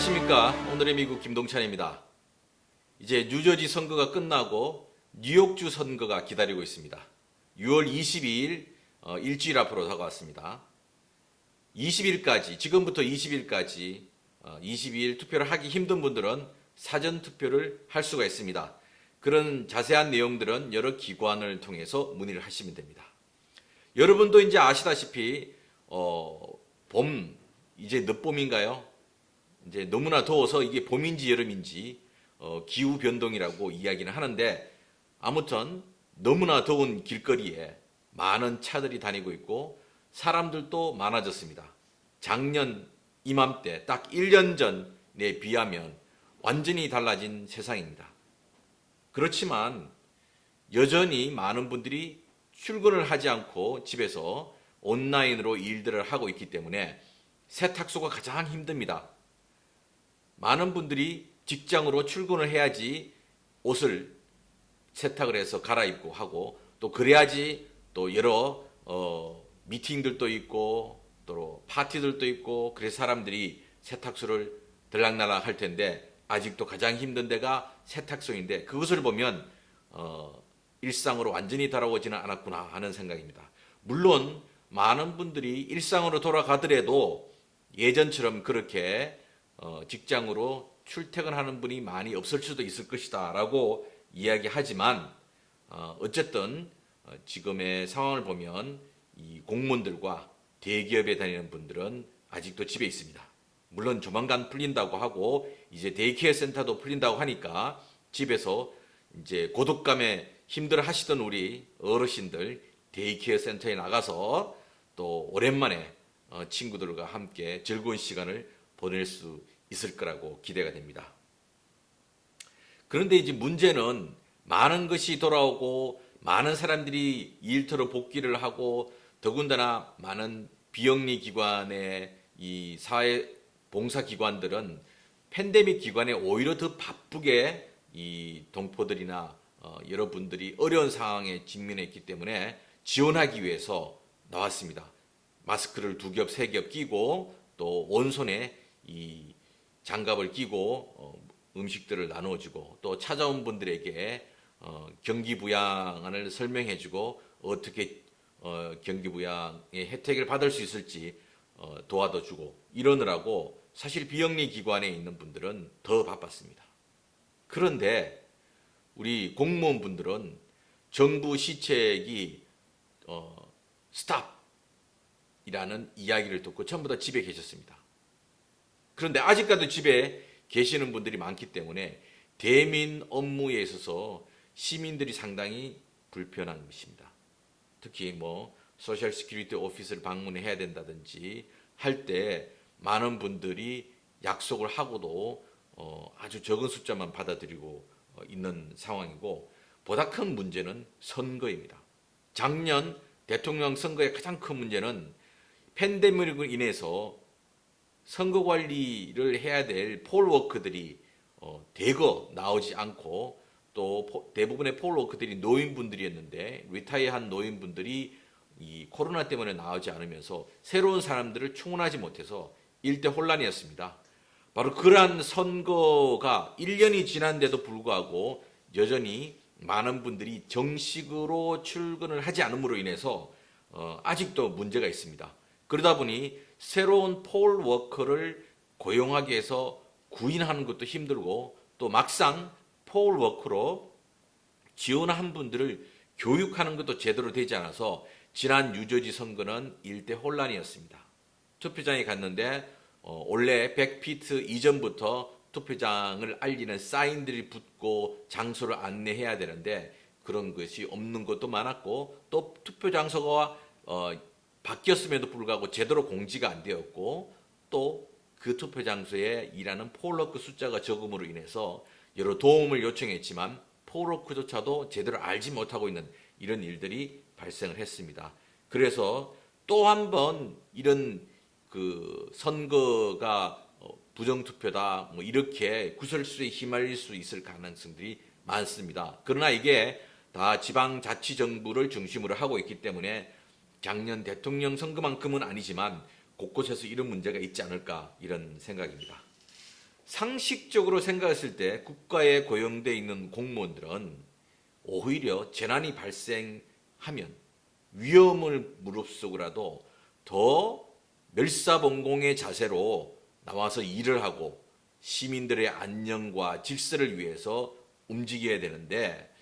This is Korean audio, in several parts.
안녕하십니까. 오늘의 미국 김동찬입니다. 이제 뉴저지 선거가 끝나고 뉴욕주 선거가 기다리고 있습니다. 6월 22일 어, 일주일 앞으로 다가왔습니다. 20일까지 지금부터 20일까지 22일 투표를 하기 힘든 분들은 사전 투표를 할 수가 있습니다. 그런 자세한 내용들은 여러 기관을 통해서 문의를 하시면 됩니다. 여러분도 이제 아시다시피 어, 봄 이제 늦봄인가요? 이제 너무나 더워서 이게 봄인지 여름인지 어, 기후 변동이라고 이야기는 하는데 아무튼 너무나 더운 길거리에 많은 차들이 다니고 있고 사람들도 많아졌습니다. 작년 이맘때 딱 1년 전에 비하면 완전히 달라진 세상입니다. 그렇지만 여전히 많은 분들이 출근을 하지 않고 집에서 온라인으로 일들을 하고 있기 때문에 세탁소가 가장 힘듭니다. 많은 분들이 직장으로 출근을 해야지 옷을 세탁을 해서 갈아입고 하고 또 그래야지 또 여러 어, 미팅들도 있고 또 파티들도 있고 그래서 사람들이 세탁소를 들락날락 할 텐데 아직도 가장 힘든 데가 세탁소인데 그것을 보면 어, 일상으로 완전히 돌아오지는 않았구나 하는 생각입니다. 물론 많은 분들이 일상으로 돌아가더라도 예전처럼 그렇게 어, 직장으로 출퇴근하는 분이 많이 없을 수도 있을 것이다라고 이야기하지만 어, 어쨌든 어, 지금의 상황을 보면 이 공무원들과 대기업에 다니는 분들은 아직도 집에 있습니다. 물론 조만간 풀린다고 하고 이제 데이케어 센터도 풀린다고 하니까 집에서 이제 고독감에 힘들어 하시던 우리 어르신들 데이케어 센터에 나가서 또 오랜만에 어, 친구들과 함께 즐거운 시간을 보낼 수 있을 거라고 기대가 됩니다. 그런데 이제 문제는 많은 것이 돌아오고 많은 사람들이 일터로 복귀를 하고 더군다나 많은 비영리 기관의 이 사회 봉사 기관들은 팬데믹 기관에 오히려 더 바쁘게 이 동포들이나 어, 여러분들이 어려운 상황에 직면했기 때문에 지원하기 위해서 나왔습니다. 마스크를 두 겹, 세 겹 끼고 또 온손에 이 장갑을 끼고 어, 음식들을 나누어주고 또 찾아온 분들에게 어, 경기부양안을 설명해주고 어떻게 어, 경기부양의 혜택을 받을 수 있을지 어, 도와줘주고 이러느라고 사실 비영리 기관에 있는 분들은 더 바빴습니다. 그런데 우리 공무원분들은 정부 시책이 어, 스탑이라는 이야기를 듣고 전부 다 집에 계셨습니다. 그런데 아직까지 집에 계시는 분들이 많기 때문에 대민 업무에 있어서 시민들이 상당히 불편한 것입니다. 특히 뭐 소셜 시큐리티 오피스를 방문해야 된다든지 할 때 많은 분들이 약속을 하고도 어 아주 적은 숫자만 받아들이고 어 있는 상황이고 보다 큰 문제는 선거입니다. 작년 대통령 선거의 가장 큰 문제는 팬데믹으로 인해서 선거 관리를 해야 될 폴워크들이 어, 대거 나오지 않고 또 포, 대부분의 폴워크들이 노인분들이었는데 리타이어한 노인분들이 이 코로나 때문에 나오지 않으면서 새로운 사람들을 충원하지 못해서 일대 혼란이었습니다. 바로 그러한 선거가 1년이 지난데도 불구하고 여전히 많은 분들이 정식으로 출근을 하지 않음으로 인해서 어, 아직도 문제가 있습니다. 그러다 보니 새로운 폴 워커를 고용하기 위해서 구인하는 것도 힘들고 또 막상 폴 워커로 지원한 분들을 교육하는 것도 제대로 되지 않아서 지난 뉴저지 선거는 일대 혼란이었습니다. 투표장에 갔는데 어, 원래 100피트 이전부터 투표장을 알리는 사인들이 붙고 장소를 안내해야 되는데 그런 것이 없는 것도 많았고 또 투표 장소가 어, 바뀌었음에도 불구하고 제대로 공지가 안 되었고 또 그 투표 장소에 일하는 폴로크 숫자가 적음으로 인해서 여러 도움을 요청했지만 폴로크조차도 제대로 알지 못하고 있는 이런 일들이 발생을 했습니다. 그래서 또 한 번 이런 그 선거가 어, 부정투표다 뭐 이렇게 구설수에 휘말릴 수 있을 가능성들이 많습니다. 그러나 이게 다 지방자치정부를 중심으로 하고 있기 때문에 작년 대통령 선거만큼은 아니지만 곳곳에서 이런 문제가 있지 않을까 이런 생각입니다. 상식적으로 생각했을 때 국가에 고용돼 있는 공무원들은 오히려 재난이 발생하면 위험을 무릅쓰고라도 더 멸사봉공의 자세로 나와서 일을 하고 시민들의 안녕과 질서를 위해서 움직여야 되는데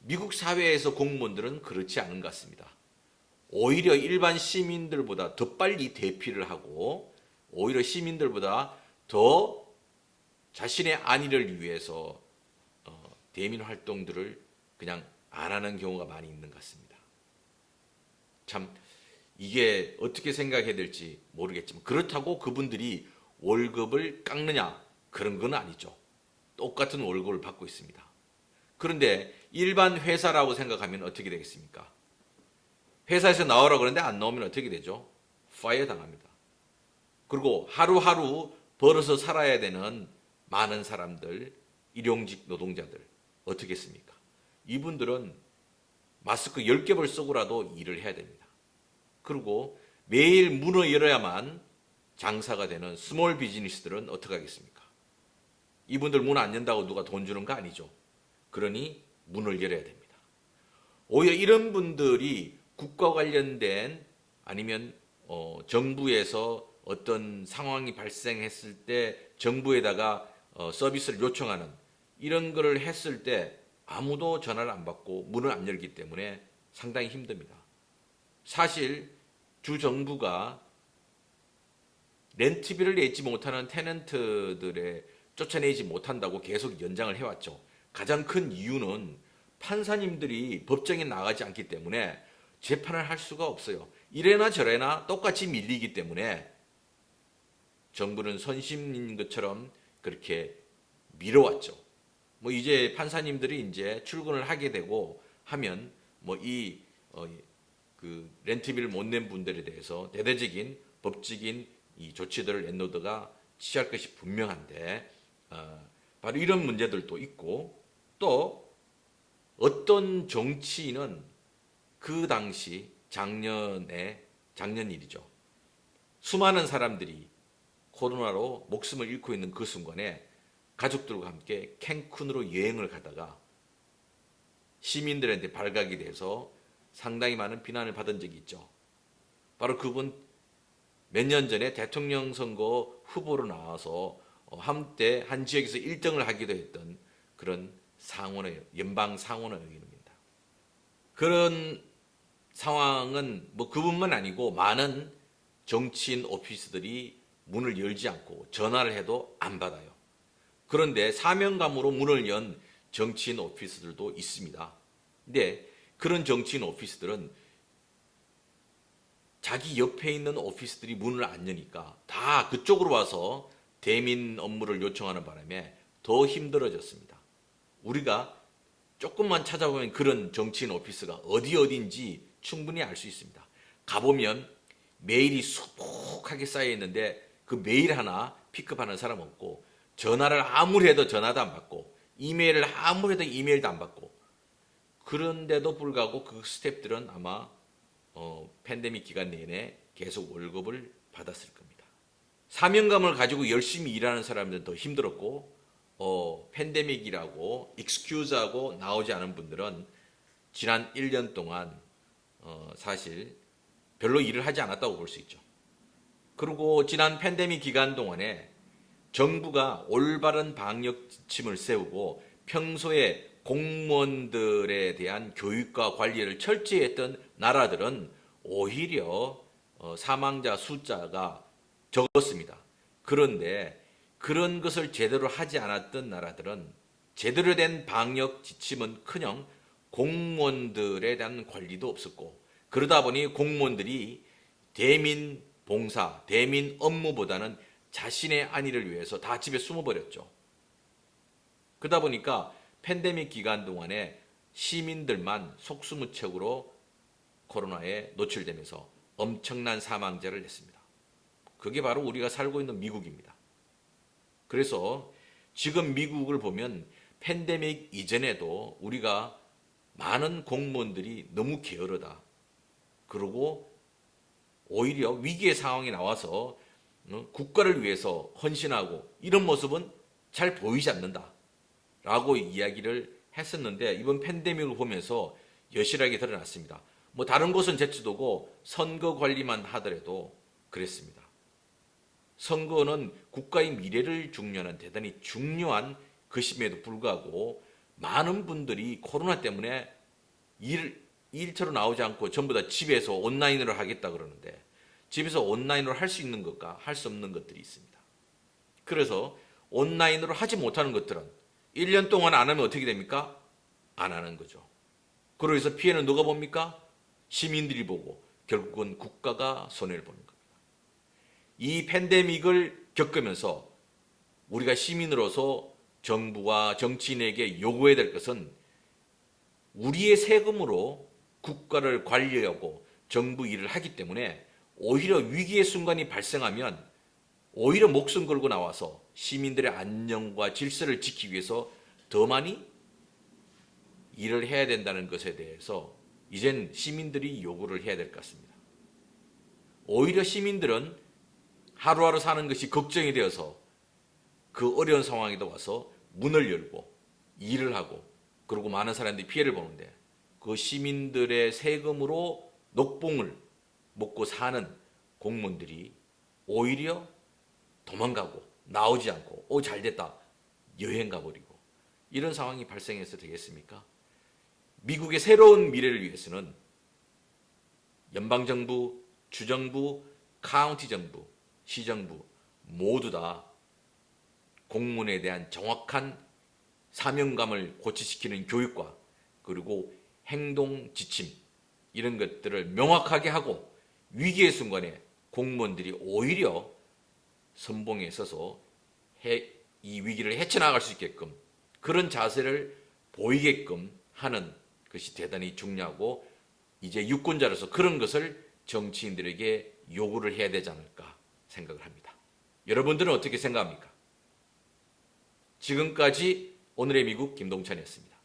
미국 사회에서 공무원들은 그렇지 않은 것 같습니다. 오히려 일반 시민들보다 더 빨리 대피를 하고 오히려 시민들보다 더 자신의 안위를 위해서 어, 대민 활동들을 그냥 안 하는 경우가 많이 있는 것 같습니다. 참 이게 어떻게 생각해야 될지 모르겠지만 그렇다고 그분들이 월급을 깎느냐 그런 건 아니죠. 똑같은 월급을 받고 있습니다. 그런데 일반 회사라고 생각하면 어떻게 되겠습니까? 회사에서 나오라 그러는데 안 나오면 어떻게 되죠? 파이어 당합니다. 그리고 하루하루 벌어서 살아야 되는 많은 사람들, 일용직 노동자들 어떻게 했습니까? 이분들은 마스크 10겹을 쓰고라도 일을 해야 됩니다. 그리고 매일 문을 열어야만 장사가 되는 스몰 비즈니스들은 어떻게 하겠습니까? 이분들 문 안 연다고 누가 돈 주는 거 아니죠. 그러니 문을 열어야 됩니다. 오히려 이런 분들이 국가 관련된 아니면 어, 정부에서 어떤 상황이 발생했을 때 정부에다가 어, 서비스를 요청하는 이런 거를 했을 때 아무도 전화를 안 받고 문을 안 열기 때문에 상당히 힘듭니다. 사실 주 정부가 렌트비를 내지 못하는 테넌트들의 쫓아내지 못한다고 계속 연장을 해왔죠. 가장 큰 이유는 판사님들이 법정에 나가지 않기 때문에 재판을 할 수가 없어요. 이래나 저래나 똑같이 밀리기 때문에 정부는 선심인 것처럼 그렇게 밀어왔죠. 뭐 이제 판사님들이 이제 출근을 하게 되고 하면 뭐이 어, 그 렌트비를 못 낸 분들에 대해서 대대적인 법적인 이 조치들을 랜로드가 취할 것이 분명한데 어, 바로 이런 문제들도 있고 또 어떤 정치인은 그 당시 작년에 작년 일이죠. 수많은 사람들이 코로나로 목숨을 잃고 있는 그 순간에 가족들과 함께 캔쿤으로 여행을 가다가 시민들한테 발각이 돼서 상당히 많은 비난을 받은 적이 있죠. 바로 그분 몇 년 전에 대통령 선거 후보로 나와서 어, 한때 한 지역에서 1등을 하기도 했던 그런 상원의 연방 상원의 의원입니다. 그런 상황은 뭐 그분만 아니고 많은 정치인 오피스들이 문을 열지 않고 전화를 해도 안 받아요. 그런데 사명감으로 문을 연 정치인 오피스들도 있습니다. 근데 그런 정치인 오피스들은 자기 옆에 있는 오피스들이 문을 안 여니까 다 그쪽으로 와서 대민 업무를 요청하는 바람에 더 힘들어졌습니다. 우리가 조금만 찾아보면 그런 정치인 오피스가 어디 어딘지 충분히 알 수 있습니다. 가보면 메일이 수북하게 쌓여 있는데 그 메일 하나 픽업하는 사람 없고 전화를 아무리 해도 전화도 안 받고 이메일을 아무리 해도 이메일도 안 받고 그런데도 불구하고 그 스탭들은 아마 어, 팬데믹 기간 내내 계속 월급을 받았을 겁니다. 사명감을 가지고 열심히 일하는 사람들은 더 힘들었고 어, 팬데믹이라고 익스큐즈하고 나오지 않은 분들은 지난 1년 동안 어, 사실 별로 일을 하지 않았다고 볼 수 있죠. 그리고 지난 팬데믹 기간 동안에 정부가 올바른 방역 지침을 세우고 평소에 공무원들에 대한 교육과 관리를 철저히 했던 나라들은 오히려 어, 사망자 숫자가 적었습니다. 그런데 그런 것을 제대로 하지 않았던 나라들은 제대로 된 방역 지침은 커녕 공무원들에 대한 관리도 없었고 그러다 보니 공무원들이 대민 봉사, 대민 업무보다는 자신의 안위를 위해서 다 집에 숨어버렸죠. 그러다 보니까 팬데믹 기간 동안에 시민들만 속수무책으로 코로나에 노출되면서 엄청난 사망자를 냈습니다. 그게 바로 우리가 살고 있는 미국입니다. 그래서 지금 미국을 보면 팬데믹 이전에도 우리가 많은 공무원들이 너무 게으르다. 그리고 오히려 위기의 상황이 나와서 어, 국가를 위해서 헌신하고 이런 모습은 잘 보이지 않는다. 라고 이야기를 했었는데 이번 팬데믹을 보면서 여실하게 드러났습니다. 뭐 다른 곳은 제치도고 선거 관리만 하더라도 그랬습니다. 선거는 국가의 미래를 중요하는 대단히 중요한 것임에도 불구하고 많은 분들이 코로나 때문에 일, 일처로 나오지 않고 전부 다 집에서 온라인으로 하겠다 그러는데 집에서 온라인으로 할 수 있는 것과 할 수 없는 것들이 있습니다. 그래서 온라인으로 하지 못하는 것들은 1년 동안 안 하면 어떻게 됩니까? 안 하는 거죠. 그러면서 피해는 누가 봅니까? 시민들이 보고 결국은 국가가 손해를 보는 겁니다. 이 팬데믹을 겪으면서 우리가 시민으로서 정부와 정치인에게 요구해야 될 것은 우리의 세금으로 국가를 관리하고 정부 일을 하기 때문에 오히려 위기의 순간이 발생하면 오히려 목숨 걸고 나와서 시민들의 안녕과 질서를 지키기 위해서 더 많이 일을 해야 된다는 것에 대해서 이젠 시민들이 요구를 해야 될 것 같습니다. 오히려 시민들은 하루하루 사는 것이 걱정이 되어서 그 어려운 상황에도 와서 문을 열고 일을 하고 그리고 많은 사람들이 피해를 보는데 그 시민들의 세금으로 녹봉을 먹고 사는 공무원들이 오히려 도망가고 나오지 않고 오 잘됐다 여행 가버리고 이런 상황이 발생해서 되겠습니까? 미국의 새로운 미래를 위해서는 연방정부, 주정부, 카운티 정부, 시정부 모두 다 공무원에 대한 정확한 사명감을 고취시키는 교육과 그리고 행동 지침 이런 것들을 명확하게 하고 위기의 순간에 공무원들이 오히려 선봉에 서서 해, 이 위기를 헤쳐나갈 수 있게끔 그런 자세를 보이게끔 하는 것이 대단히 중요하고 이제 유권자로서 그런 것을 정치인들에게 요구를 해야 되지 않을까 생각을 합니다. 여러분들은 어떻게 생각합니까? 지금까지 오늘의 미국 김동찬이었습니다.